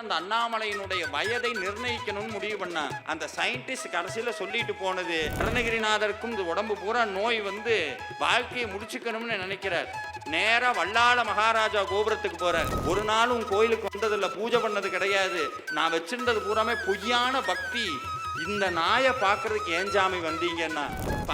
அந்த அண்ணாமலையினுடைய வயதை நிர்ணயிக்கணும்னு முடிவு பண்ணாங்க அந்த சயின்டிஸ்ட் கடைசியில் சொல்லிட்டு போனது அருணகிரிநாதருக்கும் இந்த உடம்பு பூரா நோய் வந்து வாழ்க்கையை முடிச்சுக்கணும்னு நினைக்கிறார். நேராக வல்லாள மகாராஜா கோபுரத்துக்கு போகிறார் ஒரு நாளும் கோயிலுக்கு வந்ததில்லை பூஜை பண்ணது கிடையாது. நான் வச்சிருந்தது பூராமே பொய்யான பக்தி. இந்த நாயை பார்க்கறதுக்கு ஏன் வந்தீங்கன்னா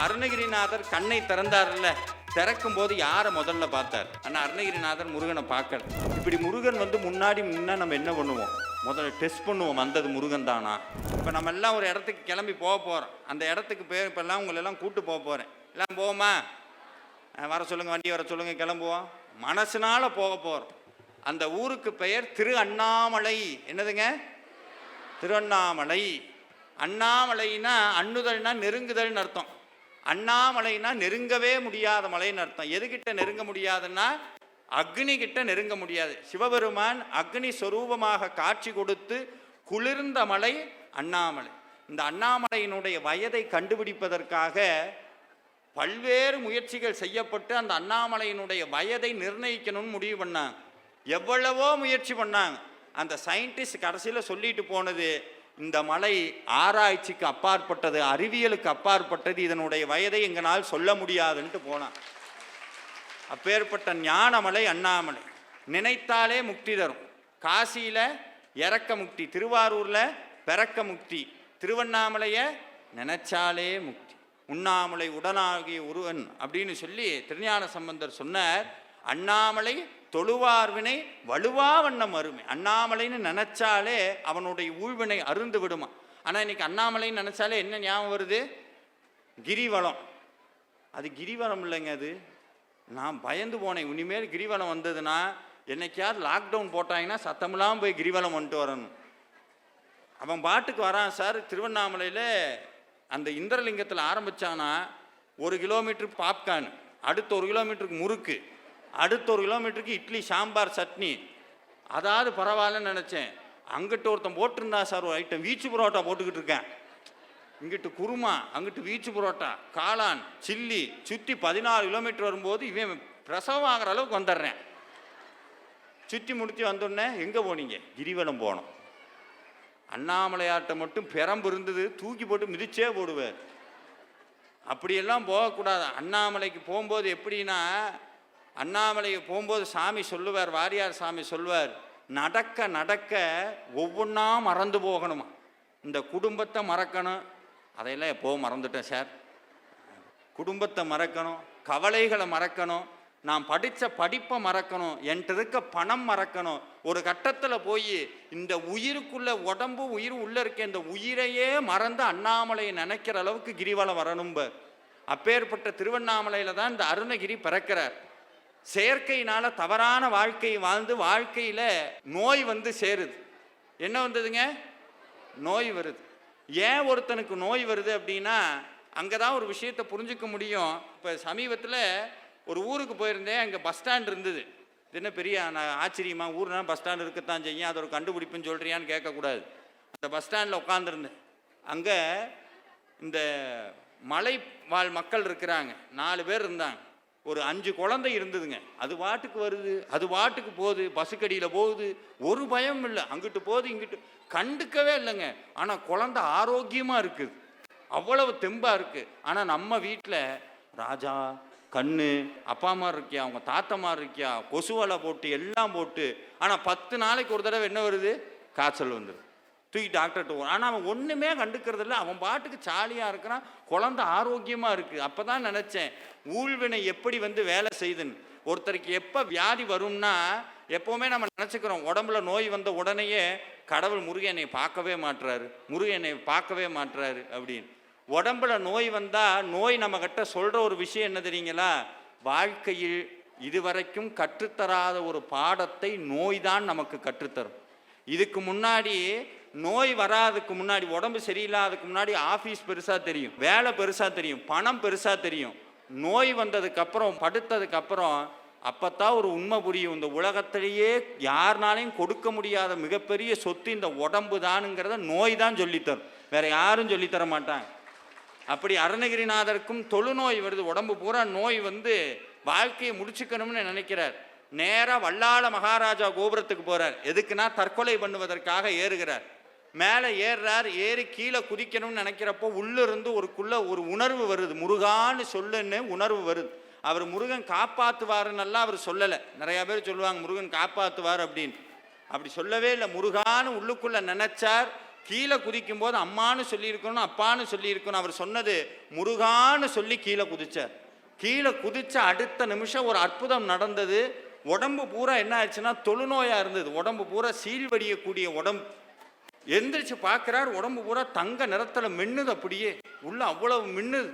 அருணகிரிநாதர் கண்ணை திறந்தார்ல திறக்கும் போது யாரை முதல்ல பார்த்தார்? ஆனால் அருணகிரிநாதர் முருகனை பார்க்கல. இப்படி முருகன் வந்து முன்னாடி முன்ன நம்ம என்ன பண்ணுவோம்? முதல்ல டெஸ்ட் பண்ணுவோம் வந்தது முருகன் தானா? இப்போ நம்ம எல்லாம் ஒரு இடத்துக்கு கிளம்பி போக போகிறோம் அந்த இடத்துக்கு பேர் இப்போல்லாம் உங்களெல்லாம் கூப்பிட்டு கூட்டு போக போகிறேன் எல்லாம் போவோமா? வர சொல்லுங்கள் வண்டி வர சொல்லுங்கள் கிளம்புவோம். மனசுனால் போக போகிறோம் அந்த ஊருக்கு பெயர் திரு அண்ணாமலை. என்னதுங்க? திருவண்ணாமலை. அண்ணாமலைன்னா அண்ணுதல்னா நெருங்குதல்னு அர்த்தம். அண்ணாமலைனா நெருங்கவே முடியாத மலைன்னு அர்த்தம். எதுகிட்ட நெருங்க முடியாதுன்னா அக்னி கிட்ட நெருங்க முடியாது. சிவபெருமான் அக்னி சொரூபமாக காட்சி கொடுத்து குளிர்ந்த மலை அண்ணாமலை. இந்த அண்ணாமலையினுடைய வயதை கண்டுபிடிப்பதற்காக பல்வேறு முயற்சிகள் செய்யப்பட்டு அந்த அண்ணாமலையினுடைய வயதை நிர்ணயிக்கணும்னு முடிவு பண்ணாங்க. எவ்வளவோ முயற்சி பண்ணாங்க. அந்த சயின்டிஸ்ட் கடைசியில் சொல்லிட்டு போனது இந்த மலை ஆராய்ச்சிக்கு அப்பாற்பட்டது அறிவியலுக்கு அப்பாற்பட்டது இதனுடைய வயதை எங்களால் சொல்ல முடியாதுன்ட்டு போனான். அப்பேற்பட்ட ஞானமலை அண்ணாமலை. நினைத்தாலே முக்தி தரும். காசியில் இறக்க முக்தி திருவாரூரில் பிறக்க முக்தி திருவண்ணாமலையை நினைச்சாலே முக்தி. உண்ணாமலை உடனாகிய ஒருவன் அப்படின்னு சொல்லி திருஞான சம்பந்தர் சொன்னார். அண்ணாமலை தொழுவார்வினை வலுவா வண்ணம் அருமை. அண்ணாமலைன்னு நினச்சாலே அவனுடைய ஊழ்வினை அருந்து விடுமா. ஆனால் இன்னைக்கு அண்ணாமலைன்னு நினச்சாலே என்ன ஞாபகம் வருது? கிரிவலம். அது கிரிவலம் இல்லைங்க அது. நான் பயந்து போனேன். இனிமேல் கிரிவலம் வந்ததுன்னா என்னைக்காவது லாக்டவுன் போட்டாங்கன்னா சத்தமெல்லாம் போய் கிரிவலம் வந்துட்டு வரணும். அவன் பாட்டுக்கு வரான் சார். திருவண்ணாமலையில் அந்த இந்திரலிங்கத்தில் ஆரம்பித்தானா ஒரு கிலோமீட்டருக்கு பாப்கார்ன் அடுத்த ஒரு கிலோமீட்டருக்கு முறுக்கு. அடுத்த ஒரு கிலோமீட்டருக்கு இட்லி சாம்பார் சட்னி. அதாவது பரவாயில்லன்னு நினச்சேன். அங்கிட்ட ஒருத்தன் போட்டிருந்தா சார் ஒரு ஐட்டம் வீச்சு புரோட்டா போட்டுக்கிட்டு இருக்கேன். இங்கிட்டு குருமா அங்கிட்டு வீச்சு புரோட்டா காளான் சில்லி சுற்றி பதினாலு கிலோமீட்டர் வரும்போது இவன் பிரசவம் ஆகிற அளவுக்கு வந்துடுறேன். சுற்றி முடித்து வந்தோடனே எங்கே போனீங்க? கிரிவலம் போனோம். அண்ணாமலையாட்டை மட்டும் பெரம்பு இருந்தது தூக்கி போட்டு மிதிச்சே போடுவார் அப்படியெல்லாம் போகக்கூடாது. அண்ணாமலைக்கு போகும்போது எப்படின்னா அண்ணாமலைக்கு போகும்போது சாமி சொல்லுவார் வாரியார் சாமி சொல்லுவார் நடக்க நடக்க ஒவ்வொன்றா மறந்து போகணுமா? இந்த குடும்பத்தை மறக்கணும். அதையெல்லாம் எப்போவும் மறந்துட்டேன் சார். குடும்பத்தை மறக்கணும் கவலைகளை மறக்கணும் நான் படித்த படிப்பை மறக்கணும் என்கிட்ட இருக்க பணம் மறக்கணும். ஒரு கட்டத்தில் போய் இந்த உயிருக்குள்ள உடம்பு உயிர் உள்ளே இருக்க இந்த உயிரையே மறந்து அண்ணாமலையை நினைக்கிற அளவுக்கு கிரிவலம் வரணும்பர். அப்பேற்பட்ட திருவண்ணாமலையில் தான் இந்த அருணகிரி பிறக்கிறார். செயற்கையினால தவறான வாழ்க்கையை வாழ்ந்து வாழ்க்கையில் நோய் வந்து சேருது. என்ன வந்ததுங்க? நோய் வருது. ஏன் ஒருத்தனுக்கு நோய் வருது அப்படின்னா அங்கே தான் ஒரு விஷயத்தை புரிஞ்சுக்க முடியும். இப்போ சமீபத்தில் ஒரு ஊருக்கு போயிருந்தேன். அங்கே பஸ் ஸ்டாண்ட் இருந்தது. இது என்ன பெரிய நான் ஆச்சரியமா ஊர்னா பஸ் ஸ்டாண்ட் இருக்கத்தான் செய்யும். அது ஒரு கண்டுபிடிப்புன்னு சொல்கிறியான்னு கேட்கக்கூடாது. அந்த பஸ் ஸ்டாண்டில் உட்காந்துருந்தேன் அங்கே இந்த மலை வாழ் மக்கள் இருக்கிறாங்க. நாலு பேர் இருந்தாங்க. ஒரு அஞ்சு குழந்தை இருந்ததுங்க. அது வாட்டுக்கு வருது அது வாட்டுக்கு போகுது பஸ்ஸுக்கடியில் போகுது. ஒரு பயம் இல்லை. அங்கிட்டு போகுது இங்கிட்டு கண்டுக்கவே இல்லைங்க. ஆனால் குழந்தை ஆரோக்கியமாக இருக்குது. அவ்வளவு தெம்பாக இருக்குது ஆனால் நம்ம வீட்டில் ராஜா கண்ணு அப்பா அம்மா இருக்கியா அவங்க மாதிரி இருக்கியா கொசுவலை போட்டு எல்லாம் போட்டு ஆனால் பத்து நாளைக்கு ஒரு தடவை என்ன வருது? காய்ச்சல் வந்துடுது தூக்கி டாக்டர்கிட்ட போகிறான் ஆனால் அவன் ஒன்றுமே கண்டுக்கிறது இல்லை அவன் பாட்டுக்கு ஜாலியாக இருக்கிறான். குழந்தை ஆரோக்கியமாக இருக்குது அப்போ தான் நினச்சேன் ஊழ்வினை எப்படி வந்து வேலை செய்துன்னு ஒருத்தருக்கு எப்போ வியாதி வரும்னா எப்போவுமே நம்ம நினச்சிக்கிறோம் உடம்புல நோய் வந்த உடனேயே கடவுள் முருகனை பார்க்கவே மாட்டுறாரு முருகனை பார்க்கவே மாட்டுறாரு அப்படின்னு. உடம்புல நோய் வந்தால் நோய் நம்மக்கிட்ட சொல்கிற ஒரு விஷயம் என்ன தெரியுங்களா? வாழ்க்கையில் இதுவரைக்கும் கற்றுத்தராத ஒரு பாடத்தை நோய் தான் நமக்கு கற்றுத்தரும். இதுக்கு முன்னாடி நோய் வராதுக்கு முன்னாடி உடம்பு சரியில்லாததுக்கு முன்னாடி ஆஃபீஸ் பெருசாக தெரியும் வேலை பெருசாக தெரியும் பணம் பெருசாக தெரியும். நோய் வந்ததுக்கப்புறம் படுத்ததுக்கப்புறம் அப்போத்தான் ஒரு உண்மை புரியும். இந்த உலகத்திலேயே யாருனாலையும் கொடுக்க முடியாத மிகப்பெரிய சொத்து இந்த உடம்பு தானுங்கிறத நோய் தான் சொல்லித்தரும். வேற யாரும் சொல்லித்தர மாட்டாங்க. அப்படி அருணகிரிநாதருக்கும் தொழுநோய் வருது. உடம்பு பூரா நோய் வந்து வாழ்க்கையை முடிச்சுக்கணும்னு நினைக்கிறார். நேராக வல்லாள மகாராஜா கோபுரத்துக்கு போகிறார் எதுக்குன்னா தற்கொலை பண்ணுவதற்காக ஏறுகிறார். மேலே ஏறுறார் ஏறி கீழே குதிக்கணும்னு நினைக்கிறப்போ உள்ளிருந்து ஒருக்குள்ள ஒரு உணர்வு வருது. முருகான்னு சொல்லுன்னு உணர்வு வருது. அவர் முருகன் காப்பாற்றுவாருன்னெல்லாம் அவர் சொல்லலை. நிறையா பேர் சொல்லுவாங்க முருகன் காப்பாற்றுவார் அப்படின்னு. அப்படி சொல்லவே இல்லை. முருகான்னு உள்ளுக்குள்ளே நினைச்சார். கீழே குதிக்கும் போது அம்மான்னு சொல்லியிருக்கணும் அப்பான்னு சொல்லியிருக்கணும். அவர் சொன்னது முருகான்னு சொல்லி கீழே குதிச்சார். கீழே குதித்த அடுத்த நிமிஷம் ஒரு அற்புதம் நடந்தது. உடம்பு பூரா என்ன ஆச்சுன்னா தொழுநோயாக இருந்தது. உடம்பு பூரா சீழ்வடியக்கூடிய உடம்பு. எந்திரிச்சு பார்க்குறார் உடம்பு பூரா தங்க நிறத்தில் மின்னுது அப்படியே. உள்ள அவ்வளவு மின்னுது.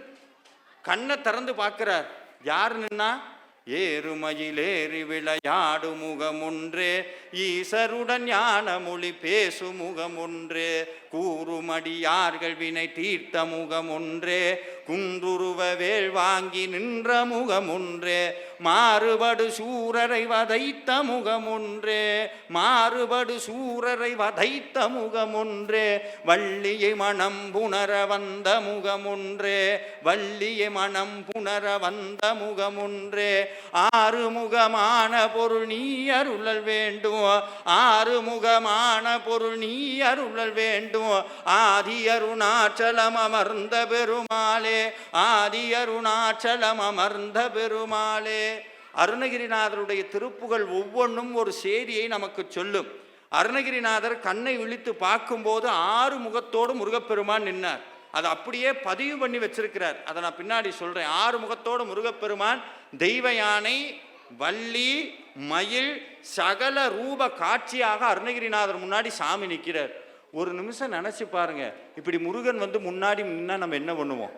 கண்ணை திறந்து பார்க்குறார். யார் நின்னா? ஏறுமயிலேறி விளையாடு முகமொன்றே. ஈசருடன் ஞான மொழி பேசு முகமொன்றே. கூறுமடியார்கள் வினை தீர்த்த முகமொன்றே. குன்றுருவ வேள் வாங்கி நின்ற முகமொன்றே. மாறுபடு சூரரை வதைத்த முகமொன்றே மாறுபடு சூரரை வதைத்த முகமொன்றே வள்ளியை மனம் புணர வந்த முகமொன்றே வள்ளியை மனம் புணர வந்த முகமொன்றே. ஆறுமுகமான பொருள் நீ அருளல் வேண்டும். ஆறுமுகமான பொருள் நீ அருளல் வேண்டும். ஆதி அருணாச்சலம் அமர்ந்த பெருமாளே ஆதி அருணாச்சலம் அமர்ந்த பெருமாளே. அருணகிரிநாதருடைய திருப்புகள் ஒவ்வொன்றும் ஒரு செய்தியை நமக்கு சொல்லும். அருணகிரிநாதர் கண்ணை விழித்து பார்க்கும்போது ஆறு முகத்தோடு முருகப்பெருமான் நின்னார். அதை அப்படியே பதிவு பண்ணி வச்சிருக்கிறார். அதை நான் பின்னாடி சொல்கிறேன் ஆறு முகத்தோடு முருகப்பெருமான் தெய்வ யானை வள்ளி மயில் சகல ரூப காட்சியாக அருணகிரிநாதர் முன்னாடி சாமி நிற்கிறார் ஒரு நிமிஷம் நினச்சி பாருங்க. இப்படி முருகன் வந்து முன்னாடி நின்னா நம்ம என்ன பண்ணுவோம்?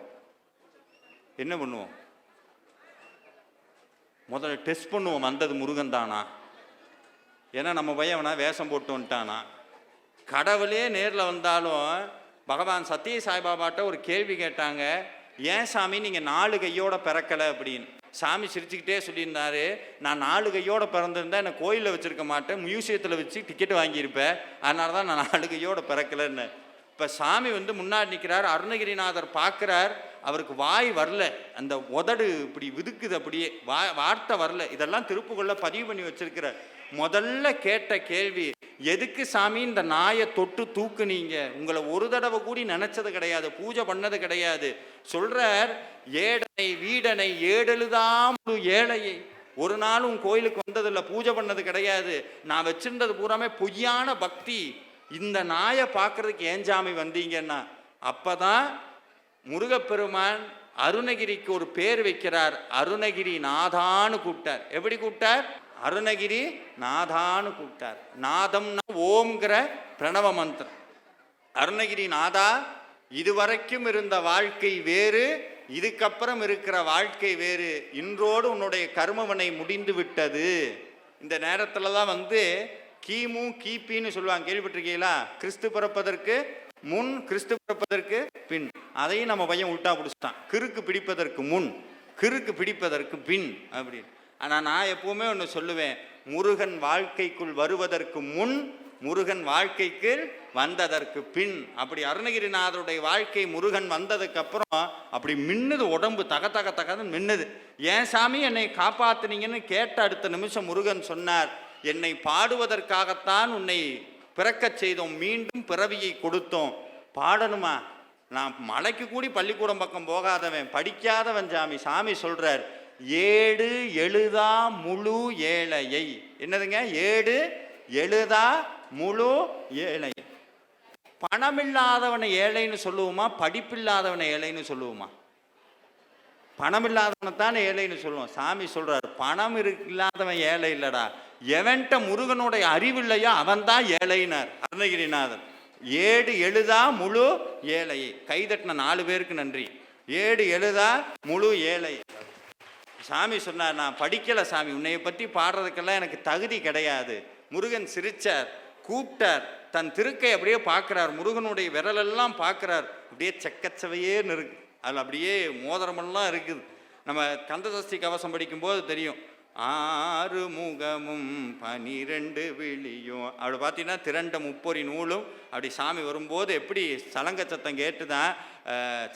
என்ன பண்ணுவோம்? முதல்ல டெஸ்ட் பண்ணுவோம் வந்தது முருகன் தானா? ஏன்னா நம்ம பையவனா வேஷம் போட்டு வந்துட்டானா? கடவுளே நேரில் வந்தாலும் பகவான் சத்ய சாய்பாபாட்ட ஒரு கேள்வி கேட்டாங்க. ஏன் சாமி நீங்கள் நாலு கையோட பிறக்கலை அப்படின்னு. சாமி சிரிச்சுக்கிட்டே சொல்லியிருந்தாரு. நான் நாலு கையோட பிறந்திருந்தா என்னை கோயிலில் வச்சுருக்க மாட்டேன். மியூசியத்தில் வச்சு டிக்கெட் வாங்கியிருப்பேன் அதனால தான் நான் நாலு கையோட பிறக்கலைன்னு. இப்போ சாமி வந்து முன்னாடி நிற்கிறார் அருணகிரிநாதர் பார்க்குறார். அவருக்கு வாய் வரல அந்த உதடு இப்படி விதுக்குது அப்படியே வா வார்த்தை வரல. இதெல்லாம் திருப்புகள்ல பதிவு பண்ணி வச்சிருக்கிறார் முதல்ல கேட்ட கேள்வி எதுக்கு சாமி இந்த நாயை தொட்டு தூக்குனீங்க? உங்களை ஒரு தடவை கூடி நினைச்சது கிடையாது பூஜை பண்ணது கிடையாது. சொல்றார் ஏடனை வீடனை ஏடெழுதாம் ஏழையை. ஒரு நாளும் கோயிலுக்கு வந்ததில்ல பூஜை பண்ணது கிடையாது. நான் வச்சிருந்தது பூராமே பொய்யான பக்தி. இந்த நாயை பார்க்கறதுக்கு ஏன் சாமி வந்தீங்கன்னா? அப்பதான் முருகப்பெருமான் அருணகிரிக்கு ஒரு பேர் வைக்கிறார். அருணகிரி நாதான்னு கூப்பிட்டார். எப்படி கூப்பிட்டார்? அருணகிரி நாதான்னு கூப்பிட்டார். நாதம்னா ஓம்ங்கிற பிரணவ மந்திரம். அருணகிரி நாதா இதுவரைக்கும் இருந்த வாழ்க்கை வேறு இதுக்கப்புறம் இருக்கிற வாழ்க்கை வேறு. இன்றோடு உன்னுடைய கர்மவனை முடிந்து விட்டது. இந்த நேரத்தில் தான் வந்து கிமு கிபின்னு சொல்லுவாங்க. கேள்விப்பட்டிருக்கீங்களா? கிறிஸ்து பிறப்பதற்கு முன் கிறிஸ்து பிறப்பதற்கு பின். அதையும் நம்ம பையன் உல்ட்டா பிடிச்சிட்டான். கிறுக்கு பிடிப்பதற்கு முன். கிறுக்கு பிடிப்பதற்கு பின். அப்படின்னு ஆனால் நான் எப்பவுமே ஒன்று சொல்லுவேன். முருகன் வாழ்க்கைக்குள் வருவதற்கு முன் முருகன் வாழ்க்கைக்கு வந்ததற்கு பின். அப்படி அருணகிரிநாதருடைய வாழ்க்கை முருகன் வந்ததுக்கு அப்புறம் அப்படி மின்னுது உடம்பு தக தக தகன்னு மின்னுது. ஏன் சாமி என்னை காப்பாத்துனீங்கன்னு கேட்ட அடுத்த நிமிஷம் முருகன் சொன்னார். என்னை பாடுவதற்காகத்தான் உன்னை பிறக்கச் செய்தோம் மீண்டும் பிறவியை கொடுத்தோம். பாடணுமா? நான் மலைக்கு கூடி பள்ளிக்கூடம் பக்கம் போகாதவன் படிக்காதவன் சாமி சாமி சொல்கிறார் ஏடு எழுதா முழு ஏழையை. என்னதுங்க? ஏடு எழுதா முழு ஏழை பணமில்லாதவனை ஏழைன்னு சொல்லுவோமா? படிப்பில்லாதவனை ஏழைன்னு சொல்லுவோமா? பணம் இல்லாதவனை தானே ஏழைன்னு சொல்லுவோம். சாமி சொல்கிறார் பணம் இருக்கு இல்லாதவன் ஏழை இல்லைடா. எவன்ட்ட முருகனுடைய அறிவு இல்லையோ அவன்தான் ஏழைனார் அருணகிரிநாதன் ஏடு எழுதா முழு ஏழை. கைதட்டின நாலு பேருக்கு நன்றி. ஏடு எழுதா முழு ஏழை. சாமி சொன்னார் நான் படிக்கலை சாமி. உன்னைய பற்றி பாடுறதுக்கெல்லாம் எனக்கு தகுதி கிடையாது. முருகன் சிரிச்சார் கூப்பிட்டார். தன் திருக்கை அப்படியே பார்க்குறார். முருகனுடைய விரலெல்லாம் பார்க்குறார். அப்படியே செக்கச்சவையேன்னு இருக்கு அதில் அப்படியே மோதிரமெல்லாம் இருக்குது. நம்ம கந்தசஷ்டி கவசம் படிக்கும்போது தெரியும். ஆறு முகமும் பனிரெண்டு விழியும். அப்படி பார்த்தீங்கன்னா திரண்ட முப்பொறி நூலும் அப்படி சாமி வரும்போது எப்படி சலங்க சத்தம் கேட்டு தான்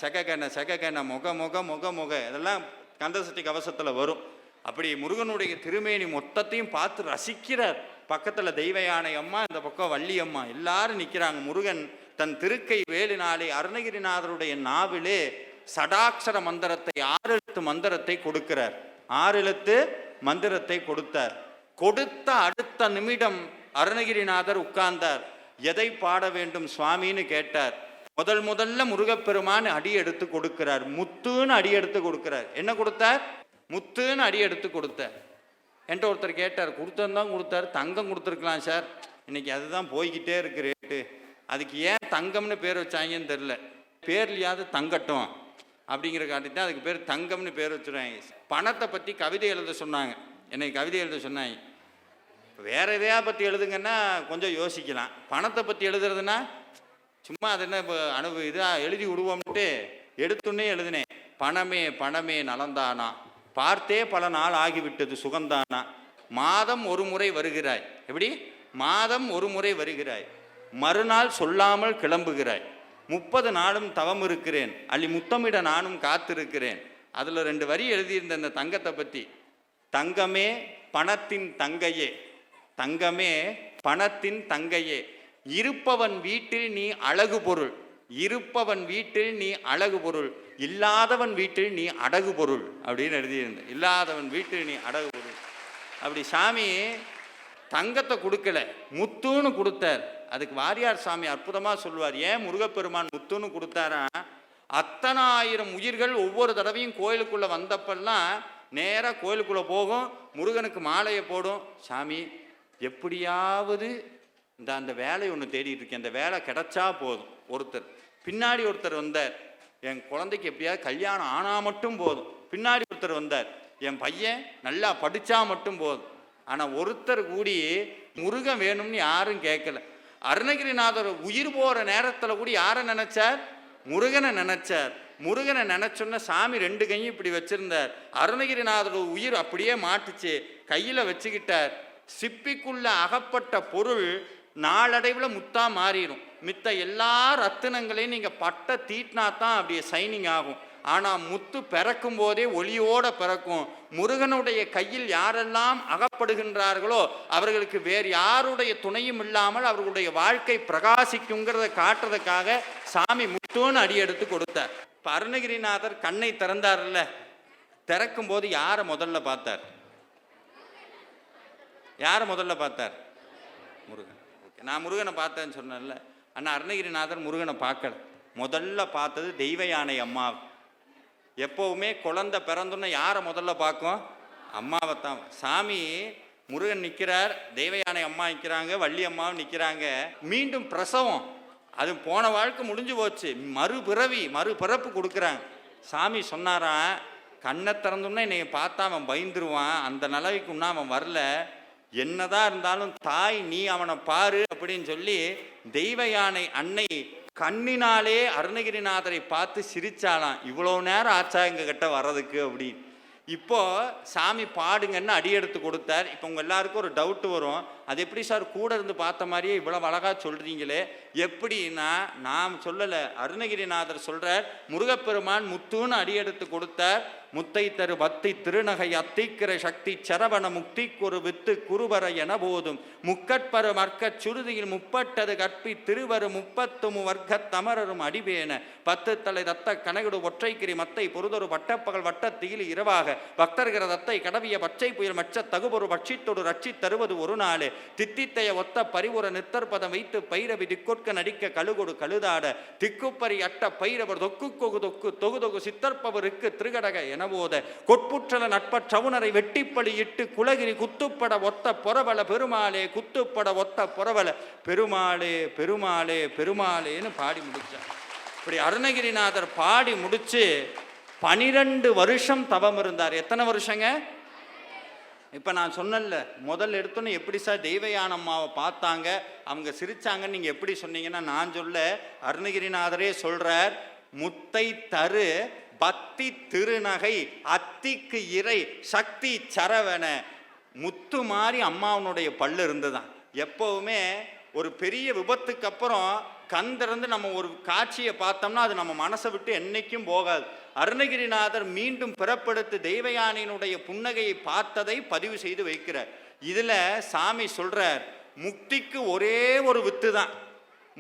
செகக்கண்ண செகக்கண்ண முக முக முக முக இதெல்லாம் கந்தசக்தி கவசத்தில் வரும். அப்படி முருகனுடைய திருமேனி மொத்தத்தையும் பார்த்து ரசிக்கிறார். பக்கத்தில் தெய்வ யானை அம்மா இந்த பக்கம் வள்ளி அம்மா எல்லாரும் நிற்கிறாங்க முருகன் தன் திருக்கை வேலினாலே அருணகிரிநாதருடைய நாவிலே சடாட்சர மந்திரத்தை ஆறு எழுத்து மந்திரத்தை கொடுக்கிறார். ஆறு எழுத்து மந்திரத்தை கொடுத்தார். கொடுத்த அடுத்த நிமிடம் அருணகிரிநாதர் உட்கார்ந்தார். எதை பாட வேண்டும் சுவாமின்னு கேட்டார். முதல் முதல்ல முருகப்பெருமான் அடி எடுத்து கொடுக்கிறார். முத்துன்னு அடி எடுத்து கொடுக்கிறார். என்ன கொடுத்தார்? முத்துன்னு அடி எடுத்து கொடுத்தார். என்கிட்ட ஒருத்தர் கேட்டார். கொடுத்தந்தான் கொடுத்தாரு. தங்கம் கொடுத்துருக்கலாம் சார். இன்னைக்கு அதுதான் போய்கிட்டே இருக்கு ரேட்டு. அதுக்கு ஏன் தங்கம்னு பேர் வச்சாங்கன்னு தெரில பேர்லையாவது தங்கட்டும். அப்படிங்கிற காட்டி தான் அதுக்கு பேர் தங்கம்னு பேர் வச்சுருவாங்க பணத்தை பற்றி கவிதை எழுத சொன்னாங்க. என்னை கவிதை எழுத சொன்னாங்க. வேற எதையா பற்றி எழுதுங்கன்னா கொஞ்சம் யோசிக்கலாம். பணத்தை பற்றி எழுதுறதுன்னா சும்மா அது என்ன இப்போ அனுபவ இதாக எழுதி விடுவோம்ட்டு எடுத்துன்னே எழுதினேன். பணமே பணமே நலந்தானா? பார்த்தே பல நாள் ஆகிவிட்டது சுகந்தானா? மாதம் ஒரு முறை வருகிறாய். எப்படி? மாதம் ஒரு முறை வருகிறாய். மறுநாள் சொல்லாமல் கிளம்புகிறாய். முப்பது நாளும் தவம் இருக்கிறேன். அள்ளி முத்தமிட நானும் காத்திருக்கிறேன். அதில் ரெண்டு வரி எழுதியிருந்த அந்த தங்கத்தை பற்றி தங்கமே பணத்தின் தங்கையே. தங்கமே பணத்தின் தங்கையே. இருப்பவன் வீட்டில் நீ அழகு பொருள். இருப்பவன் வீட்டில் நீ அழகு பொருள். இல்லாதவன் வீட்டில் நீ அடகு பொருள். அப்படின்னு எழுதியிருந்த இல்லாதவன் வீட்டில் நீ அடகு பொருள். அப்படி சாமி தங்கத்தை கொடுக்கல. முத்துன்னு கொடுத்தார். அதுக்கு வாரியார் சாமி அற்புதமாக சொல்லுவார் ஏன் முருகப்பெருமான் முத்துன்னு கொடுத்தாரா? அத்தனாயிரம் உயிர்கள் ஒவ்வொரு தடவையும் கோயிலுக்குள்ளே வந்தப்பெல்லாம் நேராக கோயிலுக்குள்ளே போகும் முருகனுக்கு மாலையை போடும். சாமி எப்படியாவது இந்த அந்த வேலையை ஒன்று தேடிட்டு இருக்கேன். அந்த வேலை கிடச்சா போதும். ஒருத்தர் பின்னாடி ஒருத்தர் வந்தார். என் குழந்தைக்கு எப்படியாவது கல்யாணம் ஆனால் மட்டும் போதும். பின்னாடி ஒருத்தர் வந்தார். என் பையன் நல்லா படித்தா மட்டும் போதும். ஆனால் ஒருத்தர் கூடி முருகன் வேணும்னு யாரும் கேட்கல அருணகிரிநாதர் உயிர் போகிற நேரத்தில் கூட யாரை நினச்சார்? முருகனை நினச்சார். முருகனை நினச்சோன்ன சாமி ரெண்டு கையும் இப்படி வச்சுருந்தார். அருணகிரிநாதர் உயிர் அப்படியே மாட்டுச்சு. கையில் வச்சுக்கிட்டார். சிப்பிக்குள்ள அகப்பட்ட பொருள் நாளடைவில் முத்தா மாறிடும் மித்த எல்லா ரத்தினங்களையும் நீங்கள் பட்டை தீட்டினா தான் அப்படியே சைனிங் ஆகும். ஆனால் முத்து பிறக்கும் போதே ஒளியோட பிறக்கும். முருகனுடைய கையில் யாரெல்லாம் அகப்படுகின்றார்களோ அவர்களுக்கு வேறு யாருடைய துணையும் இல்லாமல் அவர்களுடைய வாழ்க்கை பிரகாசிக்குங்கிறத காட்டுறதுக்காக சாமி முத்துன்னு அடி எடுத்து கொடுத்தார். இப்போ அருணகிரிநாதர் கண்ணை திறந்தார்ல திறக்கும் போது யாரை முதல்ல பார்த்தார்? யாரை முதல்ல பார்த்தார்? முருகன். ஓகே நான் முருகனை பார்த்தேன்னு சொன்னேன்ல. ஆனால் அருணகிரிநாதர் முருகனை பார்க்கல. முதல்ல பார்த்தது தெய்வ யானை அம்மா எப்போவுமே குழந்தை பிறந்தோன்னே யாரை முதல்ல பார்க்கும்? அம்மாவை தான் சாமி முருகன் நிற்கிறார் தெய்வ யானை அம்மா நிற்கிறாங்க வள்ளி அம்மாவும் நிற்கிறாங்க மீண்டும் பிரசவம். அது போன வாழ்க்கை முடிஞ்சு போச்சு. மறுபிறவி மறுபிறப்பு கொடுக்குறாங்க. சாமி சொன்னாராம் கண்ணை திறந்தோம்னா என்னை பார்த்தா அவன் பயந்துருவான். அந்த நிலவைக்கு இன்னும் அவன் வரல. என்னதான் இருந்தாலும் தாய் நீ அவனை பாரு அப்படின்னு சொல்லி தெய்வ யானை அன்னை கண்ணினாலே அருணகிரிநாதரை பார்த்து சிரிச்சாலாம் இவ்வளோ நேரம் ஆச்சா எங்க கிட்ட வர்றதுக்கு? அப்படின்னு. இப்போ சாமி பாடுங்கன்னு அடி எடுத்து கொடுத்தார். இப்போ உங்கள் எல்லாருக்கும் ஒரு டவுட்டு வரும். அது எப்படி சார் கூட இருந்து பார்த்த மாதிரியே இவ்வளோ அழகாக சொல்கிறீங்களே எப்படின்னா நாம் சொல்லலை அருணகிரிநாதர் சொல்கிறார் முருகப்பெருமான் முத்துன்னு அடியெடுத்து கொடுத்தார். முத்தை தரு பக்தி திருநகை அத்திக்கிற சக்தி சரவண முக்திக்கொரு வித்து குருவர என போதும். முக்கட்பரு மர்க்கச் சுருதியில் முப்பட்டது கற்பி திருவரு முப்பத்துமு வர்க்கத் தமரரும் அடிபேன பத்து தலை ரத்த கனகுடு ஒற்றைக்கிரி மத்தை பொருதொரு வட்டப்பகல் வட்டத்தியில் இரவாக. பக்தர்கிற தத்தை கடவிய பச்சை புயல் மச்ச தகுபொரு பட்சித்தொடு ரட்சி தருவது ஒரு நாளே. தித்தித்தைய ஒத்த பரிவுற நித்தற்பதம் வைத்து பைரவி திக்கொட்க நடிக்க கழுகொடு கழுதாட திக்குப்பரி அட்ட பைரவர் தொக்கு கொகு தொக்கு தொகு தொகு சித்தற்பவருக்கு திருகடக எனவோத கொட்புற்றல நட்பற்றவுணரை வெட்டிப்படி இட்டு குலகிரி குத்துப்பட ஒத்த பொறவல பெருமாளே குத்துப்பட ஒத்த பொறவல பெருமாளே பெருமாளே பெருமாளேன்னு பாடி முடிச்சார். இப்படி அருணகிரிநாதர் பாடி முடிச்சு பனிரெண்டு வருஷம் தவம் இருந்தார். எத்தனை வருஷங்க? இப்போ நான் சொன்னேன்ல முதல் எடுத்தோன்னே எப்படி சார் தெய்வயான அம்மாவை பார்த்தாங்க அவங்க சிரிச்சாங்கன்னு நீங்கள் எப்படி சொன்னீங்கன்னா நான் சொல்ல அருணகிரிநாதரே சொல்கிறார் முத்தை தரு பக்தி திருநகை அத்திக்கு இறை சக்தி சரவண. முத்து மாதிரி அம்மாவனுடைய பல்லு இருந்துதான். எப்போவுமே ஒரு பெரிய விபத்துக்கு அப்புறம் கண் திறந்து நம்ம ஒரு காட்சியை பார்த்தோம்னா அது நம்ம மனசை விட்டு என்றைக்கும் போகாது. அருணகிரிநாதர் மீண்டும் பிறப்படுத்து தெய்வயானையினுடைய புன்னகையை பார்த்ததை பதிவு செய்து வைக்கிறார். இதில் சாமி சொல்கிறார் முக்திக்கு ஒரே ஒரு வித்து தான்.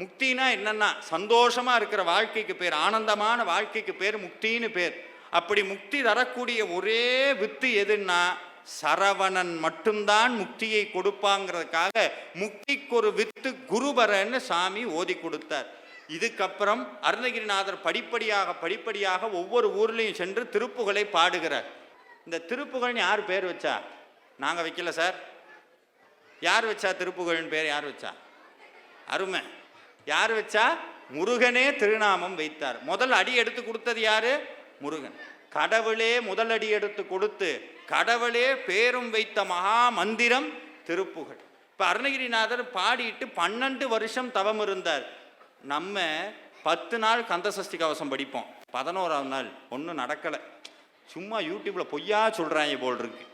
முக்தினா என்னன்னா சந்தோஷமாக இருக்கிற வாழ்க்கைக்கு பேர் ஆனந்தமான வாழ்க்கைக்கு பேர் முக்தின்னு பேர். அப்படி முக்தி தரக்கூடிய ஒரே வித்து எதுன்னா சரவணன் மட்டும்தான் முக்தியை கொடுப்பாங்கிறதுக்காக முக்திக்கு ஒரு வித்து குருபரன்னு சாமி ஓதி கொடுத்தார். இதுக்கப்புறம் அருணகிரிநாதர் படிப்படியாக படிப்படியாக ஒவ்வொரு ஊர்லேயும் சென்று திருப்புகளை பாடுகிறார். இந்த திருப்புகள்னு யார் பேர் வச்சா? நாங்கள் வைக்கல சார். யார் வச்சா திருப்புகள்னு பேர் யார் வச்சா? அருமை. யார் வச்சா? முருகனே திருநாமம் வைத்தார். முதல் அடி எடுத்து கொடுத்தது யாரு? முருகன். கடவுளே முதல் அடி எடுத்து கொடுத்து கடவுளே பேரும் வைத்த மகா மந்திரம் திருப்புகழ் இப்போ அருணகிரிநாதர் பாடிட்டு பன்னெண்டு வருஷம் தவம் இருந்தார். நம்ம பத்து நாள் கந்தசஷ்டி கவசம் படிப்போம். பதினோராவது நாள் ஒன்றும் நடக்கலை. சும்மா யூடியூப்பில் பொய்யா சொல்கிறாங்க போல் இருக்கு.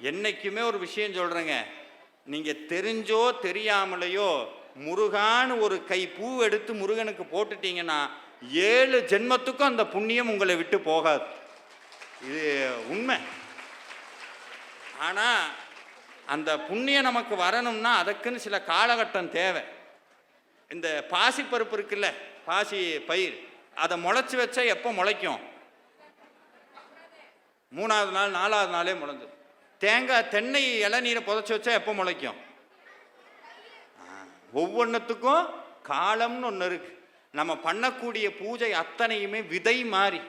என்னைக்குமே ஒரு விஷயம் சொல்கிறேங்க நீங்கள் தெரிஞ்சோ தெரியாமலையோ முருகான்னு ஒரு கை பூ எடுத்து முருகனுக்கு போட்டுட்டீங்கன்னா ஏழு ஜென்மத்துக்கும் அந்த புண்ணியம் உங்களை விட்டு போகாது. இது உண்மை. ஆனால் அந்த புண்ணியம் நமக்கு வரணும்னா அதுக்குன்னு சில காலகட்டம் தேவை. இந்த பாசி பருப்பு இருக்குல்ல பாசி பயிர் அதை முளைச்சி வச்சா எப்போ முளைக்கும்? மூணாவது நாள் நாலாவது நாளே முளைஞ்சு. தேங்காய் தென்னை இளநீரை புதைச்சி வச்சா எப்போ முளைக்கும்? ஒவ்வொன்றுத்துக்கும் காலம்னு ஒன்று இருக்குது நம்ம பண்ணக்கூடிய பூஜை அத்தனையுமே விதை மாறி.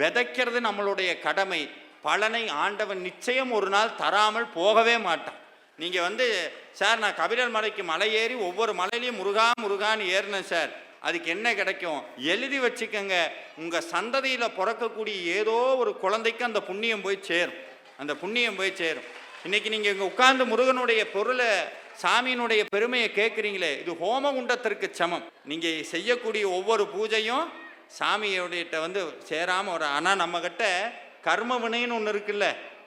விதைக்கிறது நம்மளுடைய கடமை. பலனை ஆண்டவன் நிச்சயம் ஒரு நாள் தராமல் போகவே மாட்டான். நீங்கள் வந்து சார் நான் கபிலர் மலைக்கு மலை ஏறி ஒவ்வொரு மலையிலையும் முருகா முருகான்னு ஏறினேன் சார். அதுக்கு என்ன கிடைக்கும்? எழுதி வச்சுக்கோங்க. உங்கள் சந்ததியில் பிறக்கக்கூடிய ஏதோ ஒரு குழந்தைக்கு அந்த புண்ணியம் போய் சேரும். அந்த புண்ணியம் போய் சேரும். இன்னைக்கு நீங்கள் இங்கே உட்கார்ந்து முருகனுடைய பொருளை சாமியினுடைய பெருமையை கேட்குறீங்களே இது ஹோம குண்டத்திற்கு சமம். நீங்கள் செய்யக்கூடிய ஒவ்வொரு பூஜையும் சாமியோடைய வந்து சேராமல் ஒரு ஆனால் நம்மக்கிட்ட கர்ம வினைன்னு ஒன்று இருக்குல்ல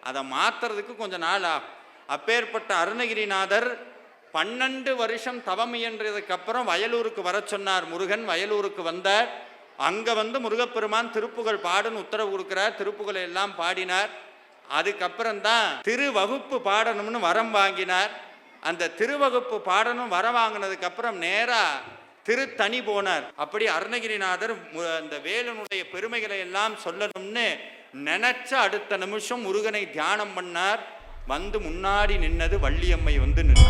அதை மாற்றுறதுக்கு கொஞ்சம் நாள் ஆகும். அப்பேற்பட்ட அருணகிரிநாதர் பன்னெண்டு வருஷம் தவம் இயன்றதுக்கு அப்புறம் வயலூருக்கு வர சொன்னார். முருகன் வயலூருக்கு வந்தார். அங்கே வந்து முருகப்பெருமான் திருப்புகழ் பாடுன்னு உத்தரவு கொடுக்குறார். திருப்புகளை எல்லாம் பாடினார். அதுக்கப்புறம் தான் திருவகுப்பு பாடணும்னு வரம் வாங்கினார். அந்த திருவகுப்பு பாடணும் வரம் வாங்கினதுக்கப்புறம் நேராக திருத்தணி போனார். அப்படி அருணகிரிநாதர் மு- அந்த வேலனுடைய பெருமைகளை எல்லாம் சொல்லணும்னு நினச்ச அடுத்த நிமிஷம் முருகனை தியானம் பண்ணார். வந்து முன்னாடி நின்னது வள்ளியம்மை வந்து நின்று